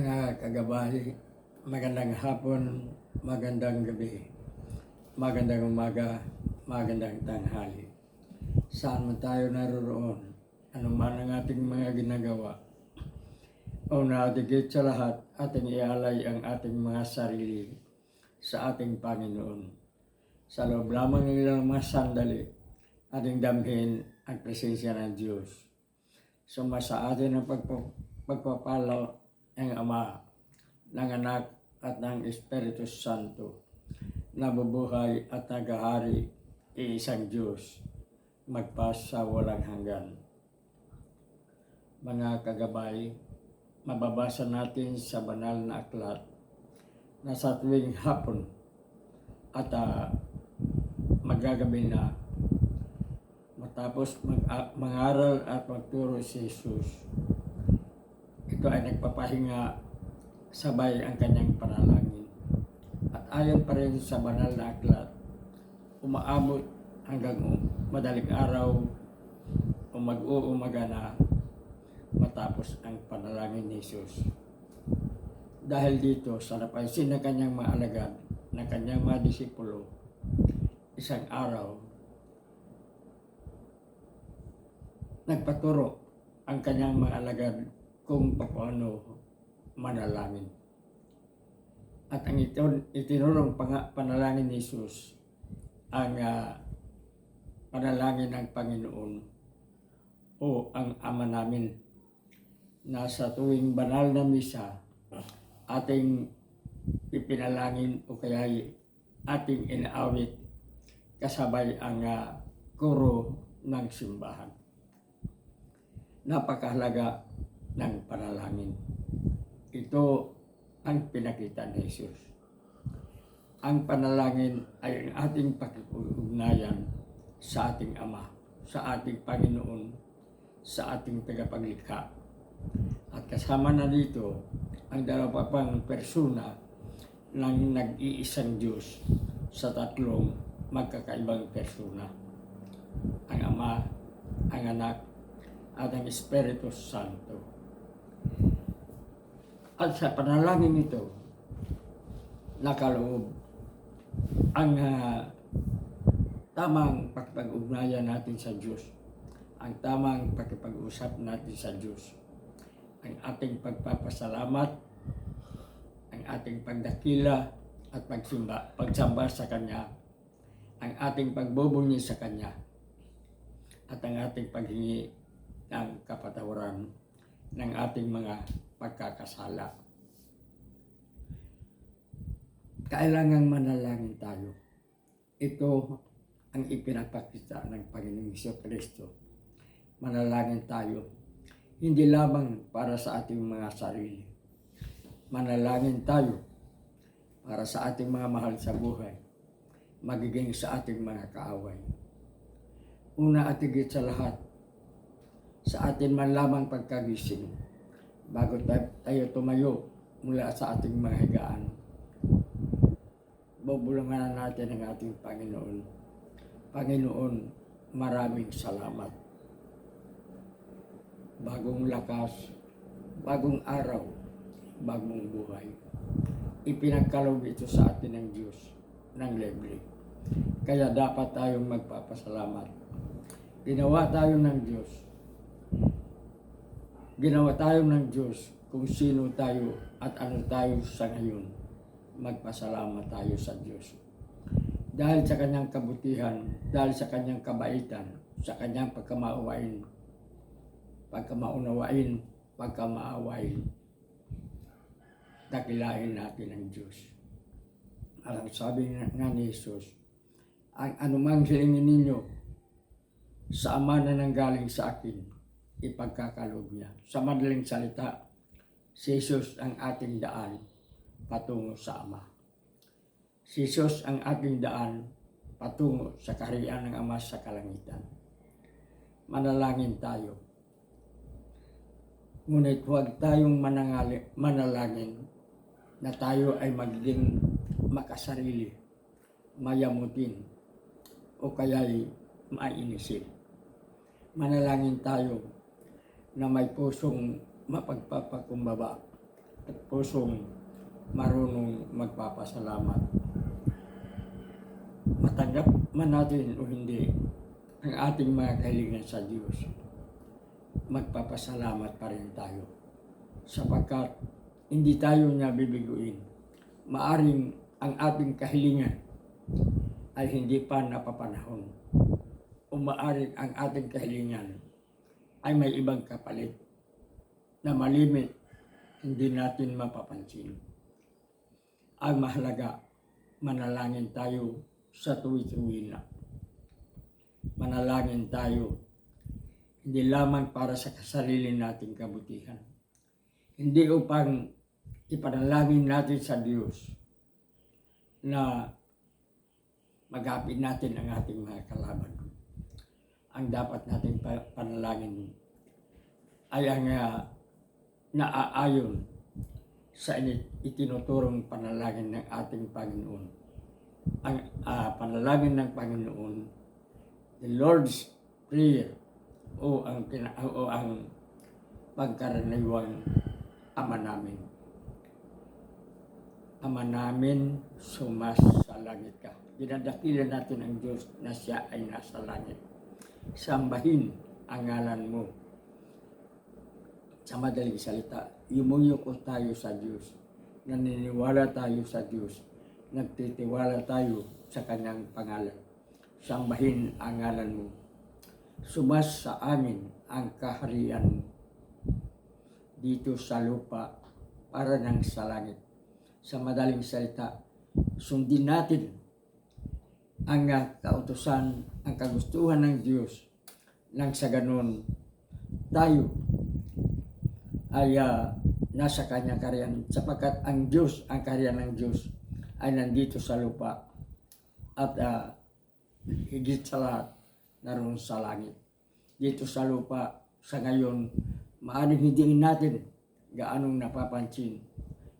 Mga kagabay, magandang hapon, magandang gabi, magandang umaga, magandang tanghali. Saan man tayo naroroon, anuman ang ating mga ginagawa, o nadigit sa lahat, ating ialay ang ating mga sarili sa ating Panginoon. Sa loob lamang ng mga sandali, ating damhin ang presensya ng Diyos. Sumasa atin ang pagpo, pagpapalo ng Ama, ng Anak at ng Espiritu Santo, nabubuhay at nagahari iisang Diyos, magpas walang hanggan. Mga kagabay, mababasa natin sa banal na aklat na sa tuwing hapon at ah, magagabi na matapos mag, mangaral at magturo si Jesus ito ay nagpapahinga sabay ang kanyang panalangin. At ayon pa rin sa banal na aklat, umaabot hanggang madaling araw o mag-uumaga na matapos ang panalangin ni Jesus. Dahil dito sa napansin ng kanyang mga alagad, ng kanyang mga disipulo, isang araw, nagpaturo ang kanyang mga alagad kung paano manalangin. At ang ito, itinurong panalangin ni Jesus ang ah, panalangin ng Panginoon o ang Ama namin na sa tuwing banal na misa ating ipinalangin o kaya ating inaawit kasabay ang ah, kuro ng simbahan. Napakahalaga ng panalangin. Ito ang pinakita ni Jesus. Ang panalangin ay ang ating pakikugnayan sa ating Ama, sa ating Panginoon, sa ating tagapaglikha. At kasama na dito ang dalawa pang persona ng nag-iisang Diyos sa tatlong magkakaibang persona. Ang Ama, ang Anak, at ang Espiritu Santo. At sa panalangin ito, nakaloob ang ah, tamang pagpag-ugnayan natin sa Diyos, ang tamang pagkipag-usap natin sa Diyos, ang ating pagpapasalamat, ang ating pagdakila at pagsimba, pagsamba sa Kanya, ang ating pagbubunyi sa Kanya, at ang ating paghingi ng kapatawaran ng ating mga pagkakasala. Kailangang manalangin tayo. Ito ang ipinapakita ng Panginoong Hesus Kristo. Manalangin tayo, hindi lamang para sa ating mga sarili. Manalangin tayo para sa ating mga mahal sa buhay, magiging sa ating mga kaaway. Una at higit sa lahat, sa atin man lamang pagkagising, bago tayo, tumayo mula sa ating mga higaan. Bubulungan natin ang ating Panginoon. Panginoon, maraming salamat. Bagong lakas, bagong araw, bagong buhay. Ipinagkaloob ito sa atin ng Diyos ng libre. Kaya dapat tayong magpapasalamat. Ginawa tayo ng Diyos ginawa tayo ng Diyos kung sino tayo at ano tayo sa ngayon. Magpasalamat tayo sa Diyos. Dahil sa kanyang kabutihan, dahil sa kanyang kabaitan, sa kanyang pagkamauwain, pagkamaunawain, pagkamaawain, dakilain natin ang Diyos. Alam, sabi nga ni Jesus, ang anumang hilingin ninyo sa Ama na nanggaling sa akin, ipagkakaloob niya. Sa madaling salita, si Jesus ang ating daan patungo sa Ama. Si Jesus ang ating daan patungo sa kaharian ng Ama sa kalangitan. Manalangin tayo. Ngunit huwag tayong manangali, manalangin na tayo ay magiging makasarili, mayamutin, o kaya'y mainisip. Manalangin tayo na may pusong mapagpapakumbaba at pusong marunong magpapasalamat. Matanggap man natin o hindi ang ating mga kahilingan sa Diyos, magpapasalamat pa rin tayo. Sapagkat hindi tayo niya bibiguin. Maaring ang ating kahilingan ay hindi pa napapanahon. O maaring ang ating kahilingan ay may ibang kapalit na malimit hindi natin mapapansin. Ang mahalaga, manalangin tayo sa tuwi-tuwi na. Manalangin tayo hindi lamang para sa kasarili nating kabutihan. Hindi upang ipanalangin natin sa Diyos na magapit natin ang ating mga kalaban. Ang dapat nating pa- panalangin ay ang uh, naaayon sa itinuturong panalangin ng ating Panginoon. Ang ah, panalangin ng Panginoon, the Lord's Prayer, o ang, o ang pagkaraniwang Ama namin. Ama namin, sumas sa langit ka. Dinadakilan natin ang Diyos na siya ay nasa langit. Sambahin ang ngalan mo. Sa madaling salita, yumuyuko tayo sa Diyos. Naniniwala tayo sa Diyos. Nagtitiwala tayo sa kanyang pangalan. Sambahin ang ngalan mo. Sumas sa amin ang kaharian mo dito sa lupa para nang sa langit. Sa madaling salita, sundin natin ang kautusan, ang kagustuhan ng Diyos nang sa ganun tayo ay ah, nasa kanyang karyan sapagkat ang Diyos, ang karyan ng Diyos ay nandito sa lupa at ah, higit sa lahat naroon sa langit. Dito sa lupa, sa ngayon, maaring hindi natin gaanong napapansin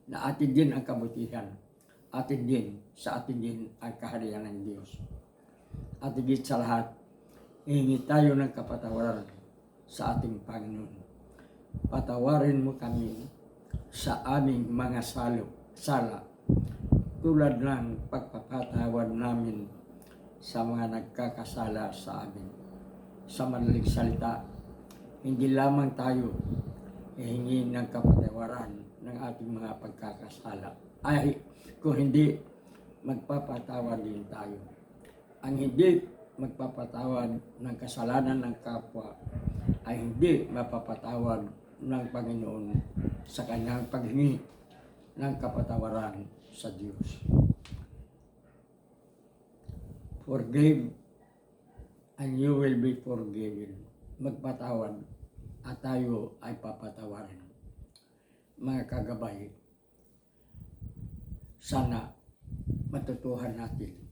na atin din ang kabutihan, atin din, sa atin din ang kaharian ng Diyos. At higit sa lahat, hihingi tayo ng kapatawaran sa ating Panginoon. Patawarin mo kami sa aming mga salo, sala, tulad ng pagpapatawad namin sa mga nagkakasala sa amin. Sa madaling salita, hindi lamang tayo hihingi ng kapatawaran ng ating mga pagkakasala. Ay, kung hindi, magpapatawad din tayo. Ang hindi magpapatawad ng kasalanan ng kapwa ay hindi mapapatawad ng Panginoon sa kanyang paghingi ng kapatawaran sa Diyos. Forgive and you will be forgiven. Magpatawad at tayo ay papatawarin. Mga kagabay, sana matutuhan natin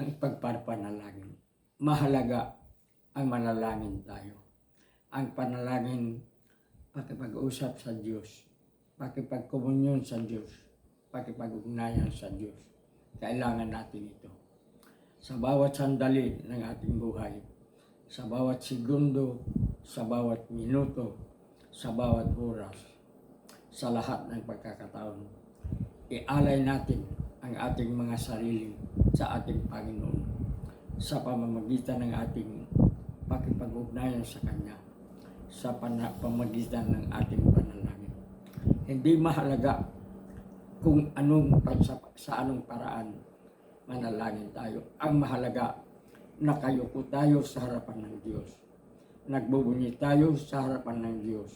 ang pagpapanalangin. Mahalaga ang manalangin tayo. Ang panalangin, pakipag-usap sa Diyos, pakipagkomunyon sa Diyos, pakipag-ugnayan sa Diyos. Kailangan natin ito. Sa bawat sandali ng ating buhay, sa bawat segundo, sa bawat minuto, sa bawat oras, sa lahat ng pagkakataon, ialay natin ang ating mga sarili sa ating Panginoon sa pamamagitan ng ating pakipag-ugnayan sa Kanya sa pamamagitan ng ating panalangin. Hindi mahalaga kung anong sa, sa anong paraan manalangin tayo. Ang mahalaga nakayuko tayo sa harapan ng Diyos. Nagbubunyi tayo sa harapan ng Diyos.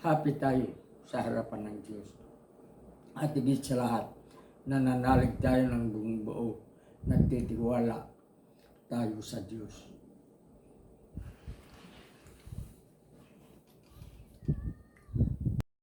Happy tayo sa harapan ng higit sa lahat, nananalig tayo ng buong buo. Nagtitiwala tayo sa Diyos.